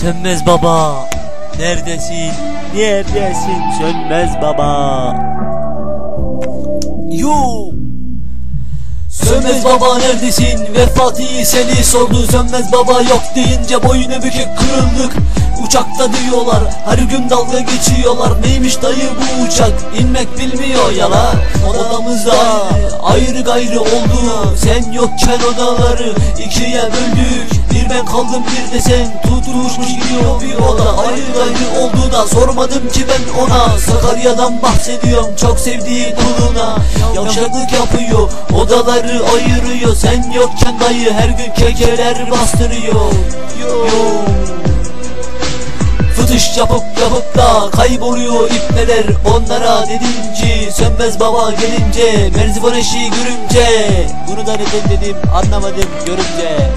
Sönmez baba. Neredesin? Neredesin? Sönmez baba. Yo. Sönmez baba neredesin? Vefatı seni sordu Sönmez baba yok deyince boynu bükük kırıldık Uçakta diyorlar her gün dalga geçiyorlar. Neymiş dayı bu uçak? İnmek bilmiyor yala Odamızda ayrı gayrı oldu Sen yokken odaları ikiye böldük. Bir ben kaldım bir de sen. Tutuşmuş gidiyor bir oda. Ayrı gayrı oldu da sormadım ki ben ona. Sakarya'dan bahsediyorum çok sevdiği kuluna. Yavşaklık yapıyor odaları ayırıyor. Sen yokken dayı her gün kekeler bastırıyor. Yo. Fıtış yapıp yapıp da kayboluyor ipneler. Onlara dedim ki sönmez baba gelince Merzivan eşiği görünce. Bunu da neden dedim anlamadım görünce